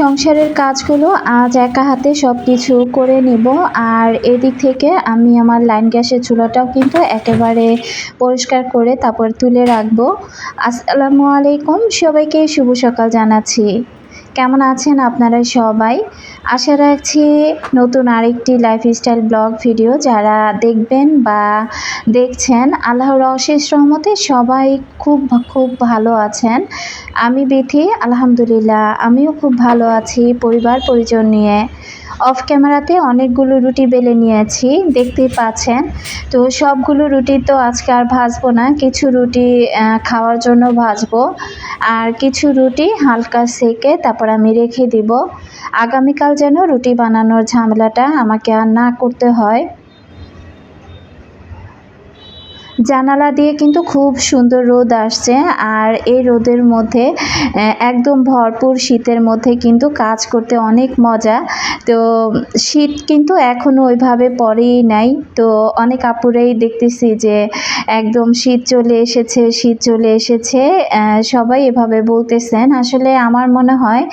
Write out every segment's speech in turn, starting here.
সংসারের কাজগুলো আজ একা হাতে সব কিছু করে নেব। আর এদিক থেকে আমি আমার লাইন গ্যাসের চুলাটাও কিন্তু একেবারে পরিষ্কার করে তারপর তুলে রাখব। আসসালামু আলাইকুম, সবাইকে শুভ সকাল জানাচ্ছি। কেমন আছেন আপনারা সবাই? আশা রাখছি নতুন আরেকটি লাইফস্টাইল ব্লগ ভিডিও যারা দেখবেন বা দেখছেন, আল্লাহর অশেষ রহমতে সবাই খুব খুব ভালো আছেন। আমি বিথি, আলহামদুলিল্লাহ, আমিও খুব ভালো আছি পরিবার পরিজন নিয়ে। অফ ক্যামেরাতে অনেকগুলো রুটি বেলে নিয়েছি, দেখতেই পাচ্ছেন। তো সবগুলো রুটি তো আজকে আর ভাজবো না, কিছু রুটি খাওয়ার জন্য ভাজবো। আর কিছু রুটি হালকা সেকে তারপর আমি রেখে দিব। আগামীকাল যেন রুটি বানানোর ঝামেলাটা আমাকে আর না করতে হয়। জানালা দিয়ে কিন্তু খুব সুন্দর রোদ আসছে আর এই রোদের মধ্যে একদম ভরপুর শীতের মধ্যে কিন্তু কাজ করতে অনেক মজা। তো শীত কিন্তু এখনও ওইভাবে পরেই নাই। তো অনেক আপুরেই দেখতেছি যে একদম শীত চলে এসেছে, শীত চলে এসেছে সবাই এভাবে বলতেছেন। আসলে আমার মনে হয়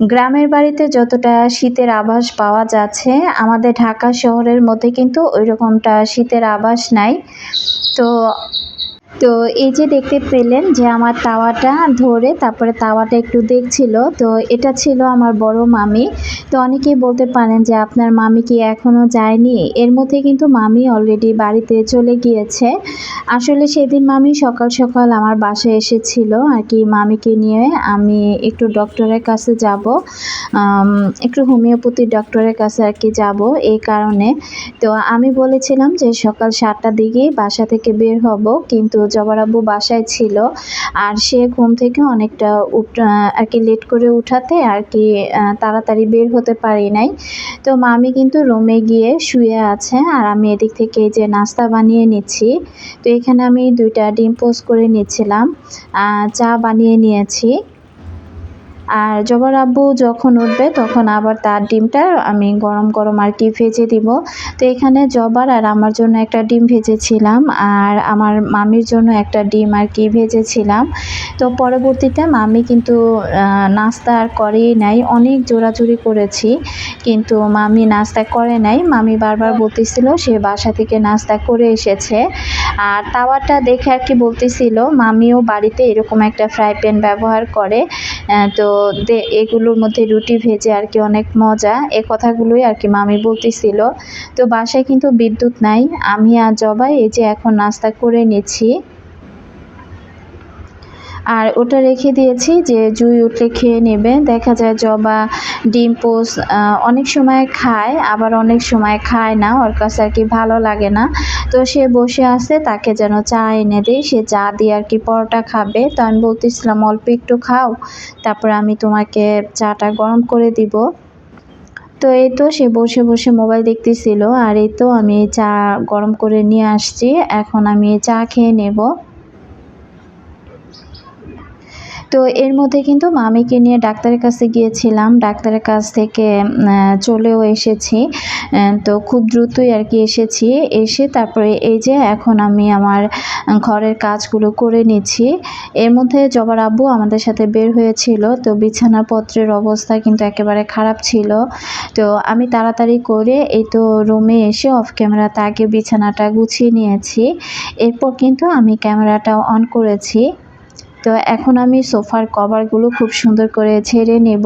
গ্রামের বাড়িতে যতটা শীতের আভাস পাওয়া যাচ্ছে, আমাদের ঢাকা শহরের মধ্যে কিন্তু ওই রকমটা শীতের আবাস নাই। তো তো এই যে দেখতে পেলেন যে আমার তাওয়াটা ধরে তারপরে তাওয়াটা একটু দেখছিল, তো এটা ছিল আমার বড় মামি। তো অনেকেই বলতে পারেন যে আপনার মামি কি এখনও যায়নি? এর মধ্যে কিন্তু মামি অলরেডি বাড়িতে চলে গিয়েছে। আসলে সেদিন মামি সকাল সকাল আমার বাসায় এসেছিল আর কি মামিকে নিয়ে। আমি একটু ডক্টরের কাছে যাব একটু হোমিওপ্যাথি ডক্টরের কাছে আর কি যাব এই কারণে। তো আমি বলেছিলাম যে সকাল সাতটার দিকেই বাসা থেকে বের হব, কিন্তু জবার আব্বু বাসায় ছিল, আর সে ঘুম থেকে অনেকটা আর কি লেট করে উঠাতে আর কি তাড়াতাড়ি বের হতে পারি নাই। তো মামি কিন্তু রুমে গিয়ে শুয়ে আছে, আর আমি এদিক থেকে যে নাস্তা বানিয়ে নিচ্ছি। তো এখানে আমি দুইটা ডিম পোস্ট করে নিচ্ছিলাম চা বানিয়ে নিয়েছি। আর জবার আব্বু যখন উঠবে, তখন আবার তার ডিমটা আমি গরম গরম আর কি ভেজে দিব। তো এখানে জবার আর আমার জন্য একটা ডিম ভেজেছিলাম আর আমার মামির জন্য একটা ডিম আর কি ভেজেছিলাম। তো পরবর্তীতে মামি কিন্তু নাস্তা আর করেই নাই। অনেক জোরাজুরি করেছি, কিন্তু মামি নাস্তা করে নাই। মামি বারবার বলতেছিল, সে বাসা থেকে নাস্তা করে এসেছে। আর তাওয়াটা দেখে আর কি বলতেছিল, মামিও বাড়িতে এরকম একটা ফ্রাই প্যান ব্যবহার করে। তো এগুলোর মধ্যে রুটি, ভেজে আর কি অনেক মজা। এ কথাগুলোই আর কি মামি বলতেছিল। তো বাসায় কিন্তু বিদ্যুৎ নাই। আমি আর জবাই এই যে এখন নাস্তা করে নিচ্ছি। আর ওটা রেখে দিয়েছি যে জুই উঠলে খেয়ে নেবে। দেখা যায় জবা, ডিম পোস অনেক সময় খায়, আবার অনেক সময় খায় না। ওর কাছে আর কি ভালো লাগে না। তো সে বসে আছে, তাকে যেন চা এনে দিই। সে চা দিয়ে আর কি পরোটা খাবে। তো আমি বলতেছিলাম, অল্প একটু খাও। তারপর আমি তোমাকে চাটা গরম করে দিব। তো এই তো সে বসে বসে মোবাইল দেখতেছিল। আর এই তো আমি চা গরম করে নিয়ে আসছি। এখন আমি চা খেয়ে নেব। তো এর মধ্যে কিন্তু মামিকে নিয়ে ডাক্তারের কাছে গিয়েছিলাম। ডাক্তারের কাছ থেকে চলেও এসেছি। তো খুব দ্রুতই আর কি এসেছি। এসে তারপরে এই যে এখন আমি আমার ঘরের কাজগুলো করে নিচ্ছি। এর মধ্যে জবার আব্বু আমাদের সাথে বের হয়েছিল। তো বিছানাপত্রের অবস্থা কিন্তু একেবারে খারাপ ছিল। তো আমি তাড়াতাড়ি করে এই তো রুমে এসে অফ ক্যামেরাতে আগে বিছানাটা গুছিয়ে নিয়েছি। এরপর কিন্তু আমি ক্যামেরাটা অন করেছি। তো এখন আমি সোফার কভারগুলো খুব সুন্দর করে ছেড়ে নেব।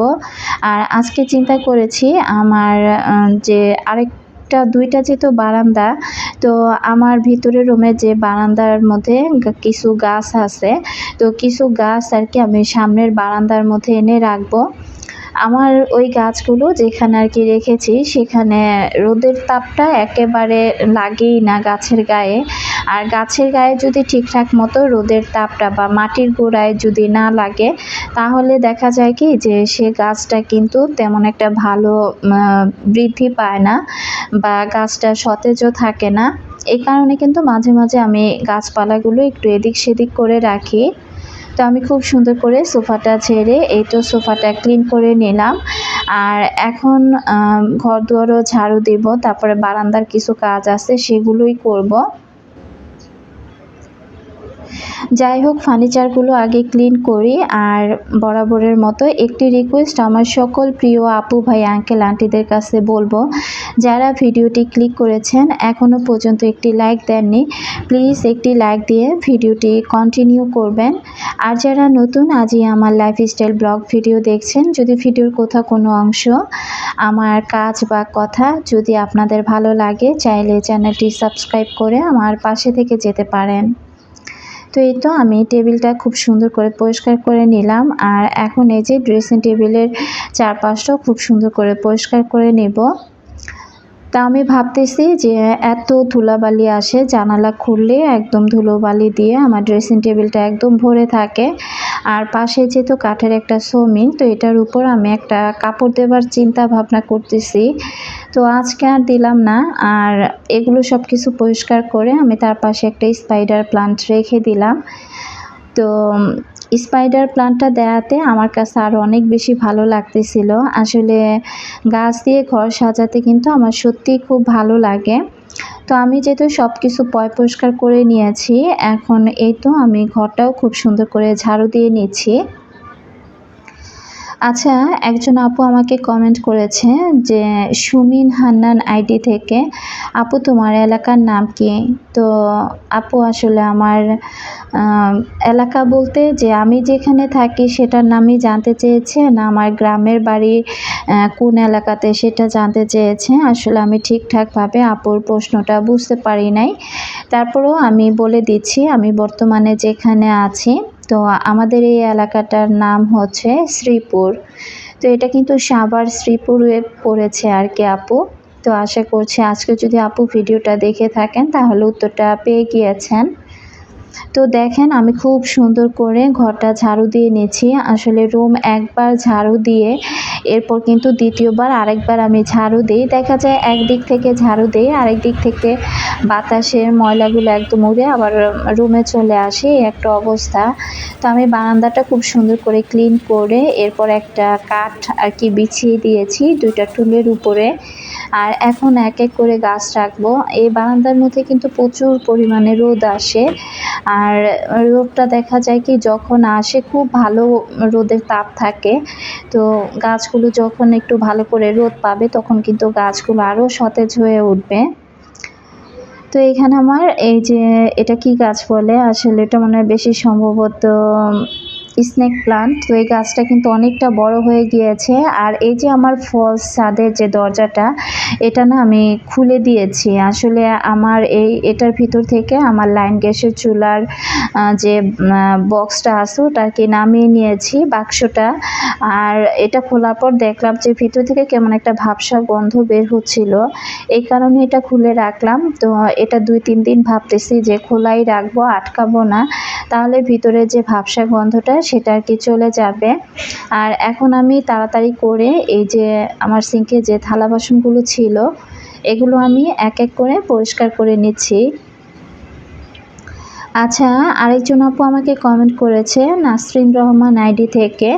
আর আজকে চিন্তা করেছি আমার যে আরেক একটা দুইটা যেহেতু বারান্দা, তো আমার ভিতরে রুমে যে বারান্দার মধ্যে কিছু গাছ আছে, তো কিছু গাছ আর কি আমি সামনের বারান্দার মধ্যে এনে রাখব। আমার ওই গাছগুলো যেখানে আর কি রেখেছি, সেখানে রোদের তাপটা একেবারে লাগেই না গাছের গায়ে। আর গাছের গায়ে যদি ঠিকঠাক মতো রোদের তাপটা বা মাটির গোড়ায় যদি না লাগে, তাহলে দেখা যায় কি যে সে গাছটা কিন্তু তেমন একটা ভালো বৃদ্ধি পায় না বা গাছটা সতেজও থাকে না। এই কারণে কিন্তু মাঝে মাঝে আমি গাছপালাগুলো একটু এদিক সেদিক করে রাখি। তো আমি খুব সুন্দর করে সোফাটা ছেড়ে এই তো সোফাটা ক্লিন করে নিলাম। আর এখন ঘর দুয়ারও ঝাড়ু দেব, তারপরে বারান্দার কিছু কাজ আছে, সেগুলোই করব। যাই হোক ফার্নিচারগুলো আগে ক্লিন করি আর বরাবরের মতো একটি রিকোয়েস্ট আমার সকল প্রিয় আপু ভাই আঙ্কেল আন্টিদের কাছে বলব, যারা ভিডিওটি ক্লিক করেছেন এখনও পর্যন্ত একটি লাইক দেননি প্লিজ একটি লাইক দিয়ে ভিডিওটি কন্টিনিউ করবেন। আর যারা নতুন, আজই আমার লাইফস্টাইল ব্লগ ভিডিও দেখছেন, যদি ভিডিওর কোথাও কোনো অংশ, আমার কাজ বা কথা যদি আপনাদের ভালো লাগে, চাইলে চ্যানেলটি সাবস্ক্রাইব করে আমার পাশে থেকে যেতে পারেন। তো এই তো আমি টেবিলটা খুব সুন্দর করে পরিষ্কার করে নিলাম। আর এখন এই যে ড্রেসিং টেবিলের চারপাশটাও খুব সুন্দর করে পরিষ্কার করে নেব। তা আমি ভাবতেছি যে এত ধুলাবালি আসে জানালা খুললে একদম ধুলোবালি দিয়ে আমার ড্রেসিং টেবিলটা একদম ভরে থাকে। আর পাশে যেহেতু কাঠের একটা সোমিন, তো এটার উপর আমি একটা কাপড় দেবার চিন্তা ভাবনা করতেছি। তো আজকে আর দিলাম না, আর এগুলো সব কিছু পরিষ্কার করে আমি তার পাশে একটা স্পাইডার প্লান্ট রেখে দিলাম। তো স্পাইডার প্লান্টটা দেয়াতে আমার কাছে আরও অনেক বেশি ভালো লাগতেছিল। আসলে গাছ দিয়ে ঘর সাজাতে কিন্তু আমার সত্যিই খুব ভালো লাগে। তো আমি যেহেতু সব কিছু পয় পরিষ্কার করে নিয়েছি, এখন এই তো আমি ঘরটাও খুব সুন্দর করে ঝাড়ু দিয়ে নিচ্ছি। আচ্ছা একজন আপু আমাকে কমেন্ট করেছে যে, সুমিন হান্নান আইডি থেকে, আপু, তোমার এলাকার নাম কি? তো আপু আসলে আমার এলাকা বলতে যে, আমি যেখানে থাকি সেটার নামই জানতে চেয়েছে, না আমার গ্রামের বাড়ি কোন এলাকাতে সেটা জানতে চেয়েছে। আসলে আমি ঠিকঠাকভাবে আপুর প্রশ্নটা বুঝতে পারি নাই। তারপরেও আমি বলে দিচ্ছি, আমি বর্তমানে যেখানে আছি তো আমাদের এই এলাকাটার নাম হচ্ছে শ্রীপুর। তো এটা কিন্তু সাবার শ্রীপুরে পড়েছে আর কি আপু। তো আশা করছি আজকে যদি আপু ভিডিওটা দেখে থাকেন, তাহলে উত্তরটা পেয়ে গিয়েছেন। তো দেখেন, আমি খুব সুন্দর করে ঘরটা ঝাড়ু দিয়ে নিচ্ছি আসলে রুম একবার ঝাড়ু দিয়ে, এরপর কিন্তু দ্বিতীয়বার আরেকবার আমি ঝাড়ু দিই। দেখা যায় একদিক থেকে ঝাড়ু দিই আরেক দিক থেকে বাতাসের ময়লাগুলো একদম উড়ে আবার রুমে চলে আসে। একটা অবস্থা। তো আমি বারান্দাটা খুব সুন্দর করে ক্লিন করে, এরপর একটা কাঠ আর কি বিছিয়ে দিয়েছি দুইটা টুলের উপরে। আর এখন এক এক করে গাছ রাখব। এই বারান্দার মধ্যে কিন্তু প্রচুর পরিমাণে রোদ আসে। আর রোদটা দেখা যায় কি, যখন আসে খুব ভালো রোদের তাপ থাকে, তো গাছগুলো যখন একটু ভালো করে রোদ পাবে, তখন কিন্তু গাছগুলো আরও সতেজ হয়ে উঠবে। তো এখানে আমার এই যে, এটা কি গাছ বলে? আসলে এটা মনে হয় বেশি সম্ভবত স্নেক প্লান্ট তো এই গাছটা কিন্তু অনেকটা বড় হয়ে গিয়েছে। আর এই যে আমার ফলস ছাদের যে দরজাটা, এটা না আমি খুলে দিয়েছি। আসলে আমার এই, এটার ভিতর থেকে আমার লাইন গ্যাসের চুলার যে বক্সটা আছে, ওটাকে নামিয়ে নিয়েছি বাক্সটা। আর এটা খোলার পর দেখলাম যে ভিতর থেকে কেমন একটা ভাবসা গন্ধ বের হচ্ছিল। এই কারণে এটা খুলে রাখলাম। তো এটা দুই, তিন দিন ভাবতেছি যে খোলাই রাখব, আটকাবো না। তাহলে ভিতরে যে ভাবসা গন্ধটা সেটা আর কি চলে যাবে। আর এখন আমি তাড়াতাড়ি করে এই যে আমার সিঙ্কে যে থালা বাসনগুলো ছিল, এগুলো আমি এক এক করে পরিষ্কার করে নিচ্ছি। আচ্ছা আরেকজন আপু আমাকে কমেন্ট করেছে, নাসরিন রহমান আইডি থেকে,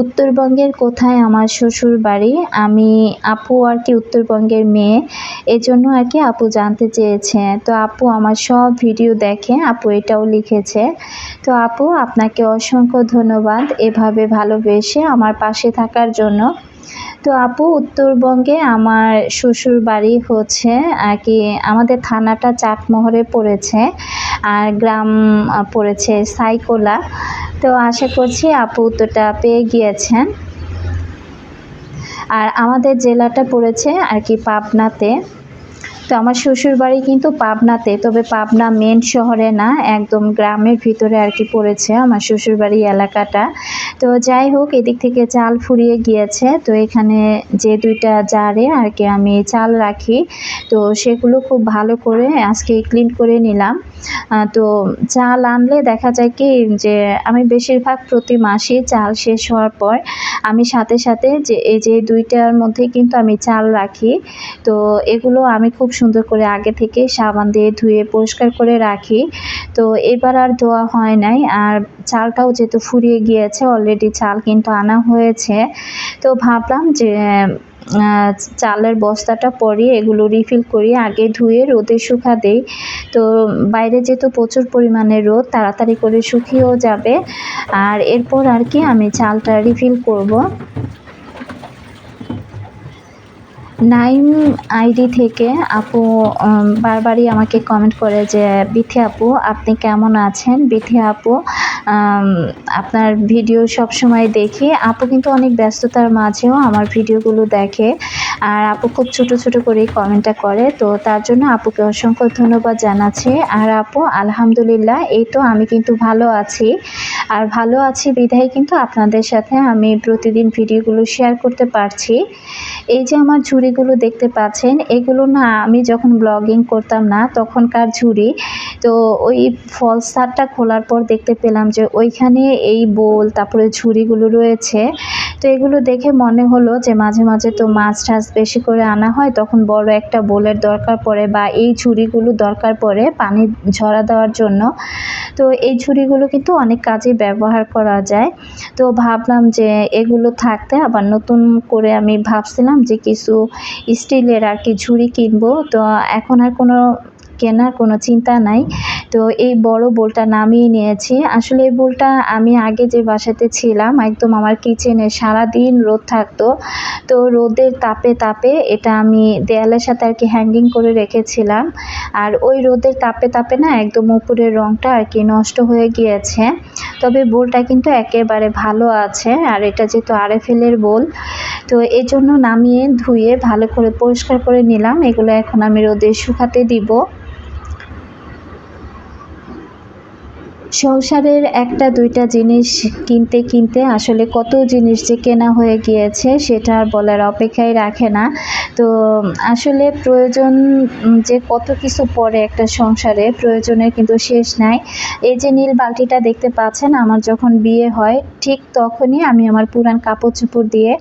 উত্তরবঙ্গের কোথায় আমার শ্বশুর বাড়ি? আমি আপু আর কি উত্তরবঙ্গের মেয়ে, এজন্য আর কি আপু জানতে চেয়েছে। তো আপু আমার সব ভিডিও দেখে আপু এটাও লিখেছে। তো আপু, আপনাকে অসংখ্য ধন্যবাদ এভাবে ভালোবেসে আমার পাশে থাকার জন্য। তো আপু, উত্তরবঙ্গে আমার শ্বশুর বাড়ি হচ্ছে, আর কি আমাদের থানাটা চাটমোহরে পড়েছে, আর গ্রাম পড়েছে সাইকোলা। তো আশা করছি আপু উত্তরটা পেয়ে গিয়েছেন। আর আমাদের জেলাটা পড়েছে আর কি পাবনাতে। তো আমার শ্বশুর বাড়ি কিন্তু পাবনাতে, তবে পাবনা মেন শহরে না, একদম গ্রামের ভিতরে আর কি পড়েছে আমার শ্বশুর বাড়ি এলাকাটা। তো যাই হোক, এদিক থেকে চাল ফুরিয়ে গিয়েছে। তো এখানে যে দুইটা জারে আর কি আমি চাল রাখি, তো সেগুলো খুব ভালো করে আজকে ক্লিন করে নিলাম। তো চাল আনলে দেখা যায় কি যে আমি বেশিরভাগ প্রতি মাসে চাল শেষ হওয়ার পর আমি সাথে সাথে যে এই যে দুইটার মধ্যে কিন্তু আমি চাল রাখি। তো এগুলো আমি খুব সুন্দর করে আগে থেকে সাবান দিয়ে ধুয়ে পরিষ্কার করে রাখি। তো এবার আর ধোয়া হয় নাই। আর চালটাও যেহেতু ফুরিয়ে গিয়েছে অলরেডি চাল কিন্তু আনা হয়েছে। তো ভাবলাম যে চালের বস্তাটা পরিয়ে এগুলো রিফিল করি, আগে ধুয়ে রোদে শুকা দেই। তো বাইরে যেহেতু প্রচুর পরিমাণে রোদ, তাড়াতাড়ি করে শুকিয়েও যাবে। আর এরপর আর কি আমি চালটা রিফিল করব। নাইম আইডি থেকে আপু বারবারই আমাকে কমেন্ট করে যে, বিথি আপু, আপনি কেমন আছেন? বিথি আপু আপনার ভিডিও সব সময় দেখি। আপু কিন্তু অনেক ব্যস্ততার মাঝেও আমার ভিডিওগুলো দেখে। আর আপু খুব ছোট ছোট করে কমেন্টটা করে। তো তার জন্য আপুকে অসংখ্য ধন্যবাদ জানাচ্ছি। আর আপু, আলহামদুলিল্লাহ, এই তো আমি কিন্তু ভালো আছি। আর ভালো আছি বিধায় কিন্তু আপনাদের সাথে আমি প্রতিদিন ভিডিওগুলো শেয়ার করতে পারছি। এই যে আমার ঝুড়িগুলো দেখতে পাচ্ছেন, এগুলো না আমি যখন ব্লগিং করতাম না, তখনকার ঝুড়ি, তো ওই ফলসারটা খোলার পর দেখতে পেলাম যে ওইখানে এই বোল তারপরে ঝুড়িগুলো রয়েছে। এগুলো দেখে মনে হলো যে মাঝে মাঝে তো মাছ টাছ বেশি করে আনা হয়, তখন বড় একটা বোলের দরকার পড়ে বা এই ঝুড়িগুলো দরকার পড়ে পানি ঝরা দেওয়ার জন্য। তো এই ঝুড়িগুলো কিন্তু অনেক কাজে ব্যবহার করা যায়। তো ভাবলাম যে এগুলো থাকতে আবার নতুন করে আমি ভাবছিলাম যে কিছু স্টিলের আর কি ঝুড়ি কিনবো। তো এখন আর কোনো কেনার কোনো চিন্তা নাই। তো এই বড় বোলটা নামিয়ে নিয়েছি। আসলে এই বোলটা আমি আগে যে বাসাতে ছিলাম, একদম আমার কিচেনে সারাদিন রোদ থাকতো। তো রোদের তাপে তাপে এটা আমি দেয়ালের সাথে আর কি হ্যাঙ্গিং করে রেখেছিলাম। আর ওই রোদের তাপে তাপে না একদম উপরের রঙটা আর কি নষ্ট হয়ে গিয়েছে। তবে বোলটা কিন্তু একেবারে ভালো আছে, আর এটা যেহেতু আরএফএলের বোল, তো এই জন্য নামিয়ে ধুয়ে ভালো করে পরিষ্কার করে নিলাম। এগুলো এখন আমি রোদে শুকাতে দিব। সংসারের একটা, দুইটা জিনিস কিনতে কিনতে আসলে কত জিনিস যে কেনা হয়ে গিয়েছে সেটা আর বলার অপেক্ষাই রাখে না। তো আসলে প্রয়োজন যে কত কিছু পড়ে একটা সংসারে প্রয়োজনের কিন্তু শেষ নাই। এই যে নীল বালতিটা দেখতে পাচ্ছেন, আমার যখন বিয়ে হয় ঠিক তখনই আমি আমার পুরান কাপড় চোপড় দিয়ে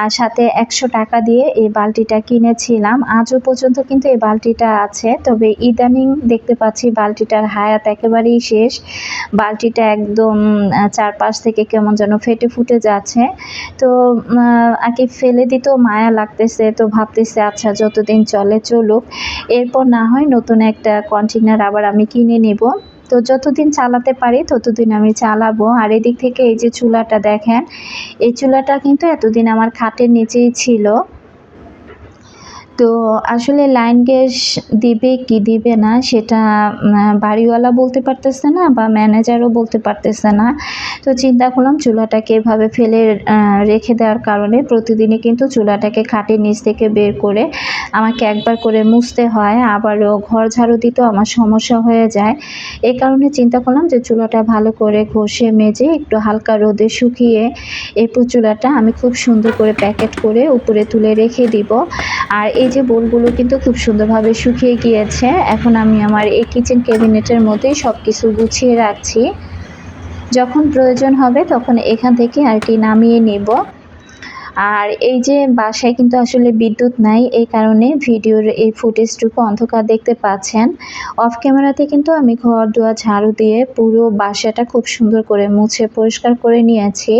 আর সাথে একশো টাকা দিয়ে এই বালতিটা কিনেছিলাম। আজও পর্যন্ত কিন্তু এই বালতিটা আছে, তবে ইদানিং দেখতে পাচ্ছি বালতিটার হায়াত একেবারেই শেষ। বালতিটা একদম চারপাশ থেকে কেমন যেন ফেটে ফুটে যাচ্ছে। তো কি ফেলে দিতেও মায়া লাগতেছে, তো ভাবতেছে আচ্ছা যতদিন চলে চলুক। এরপর না হয় নতুন একটা কন্টেনার আবার আমি কিনে নিব। তো যতদিন চালাতে পারি ততদিন আমি চালাবো। আর এদিক থেকে এই যে চুলাটা দেখেন, এই চুলাটা কিন্তু এতদিন আমার খাটের নিচেই ছিল। তো আসলে লাইন গ্যাস দিবে কি দিবে না সেটা বাড়িওয়ালা বলতে পারতেছে না বা ম্যানেজারও বলতে পারতেছে না। তো চিন্তা করলাম চুলাটাকে এভাবে ফেলে রেখে দেওয়ার কারণে প্রতিদিনই কিন্তু চুলাটাকে খাটের নিচ থেকে বের করে আমাকে একবার করে মুছতে হয়, আবারও ঘর ঝাড়ু দিতেও আমার সমস্যা হয়ে যায়। এই কারণে চিন্তা করলাম যে চুলাটা ভালো করে ঘষে মেজে একটু হালকা রোদে শুকিয়ে এরপর চুলাটা আমি খুব সুন্দর করে প্যাকেট করে উপরে তুলে রেখে দিব। আর এই যে বোলগুলো কিন্তু খুব সুন্দরভাবে শুকিয়ে গিয়েছে। এখন আমি আমার এই কিচেন ক্যাবিনেটের মধ্যেই সব কিছু গুছিয়ে রাখছি। যখন প্রয়োজন হবে তখন এখান থেকে আর কি নামিয়ে নেব। আর এই যে বাসায় কিন্তু আসলে বিদ্যুৎ নাই, এই কারণে ভিডিওর এই ফুটেজটুকু অন্ধকার দেখতে পাচ্ছেন। অফ ক্যামেরাতে কিন্তু আমি ঘর দুয়ার ঝাড়ু দিয়ে পুরো বাসাটা খুব সুন্দর করে মুছে পরিষ্কার করে নিয়েছি।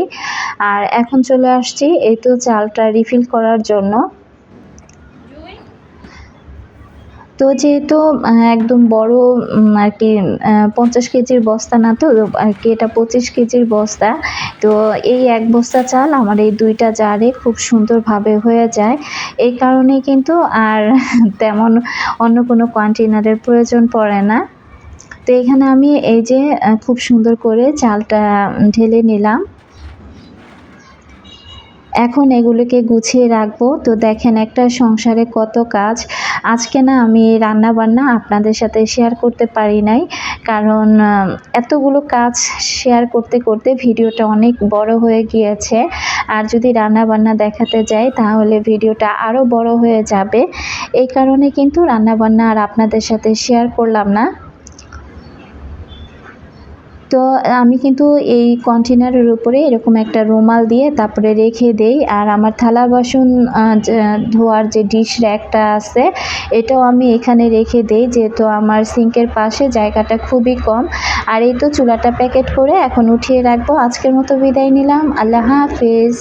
আর এখন চলে আসছি এই তো চালটা রিফিল করার জন্য। তো যেহেতু একদম বড় আর কি পঞ্চাশ কেজির বস্তা না তো আর কি এটা পঁচিশ কেজির বস্তা। তো এই এক বস্তা চাল আমার এই দুইটা জারে খুব সুন্দরভাবে হয়ে যায়। এই কারণে কিন্তু আর তেমন অন্য কোনো কন্টেনারের প্রয়োজন পড়ে না। তো এখানে আমি এই যে খুব সুন্দর করে চালটা ঢেলে নিলাম। এখন এগুলোকে গুছিয়ে রাখব। তো দেখেন একটা সংসারে কত কাজ। আজকে না আমি রান্না বান্না আপনাদের সাথে শেয়ার করতে পারি নাই। কারণ এতগুলো কাজ শেয়ার করতে করতে ভিডিওটা অনেক বড় হয়ে গিয়েছে। আর যদি রান্না বান্না দেখাতে যাই, তাহলে ভিডিওটা আরও বড় হয়ে যাবে। এই কারণে কিন্তু রান্না বান্না আর আপনাদের সাথে শেয়ার করলাম না। তো আমি কিন্তু এই কন্টেনারের উপরে এরকম একটা রুমাল দিয়ে তারপরে রেখে দেই। আর আমার থালা বাসন ধোয়ার যে ডিশ র্যাকটা আছে, এটাও আমি এখানে রেখে দেই, যেহেতু আমার সিঙ্কের পাশে জায়গাটা খুবই কম। আর এই তো চুলাটা প্যাকেট করে এখন উঠিয়ে রাখব। আজকের মতো বিদায় নিলাম। আল্লাহ হাফেজ।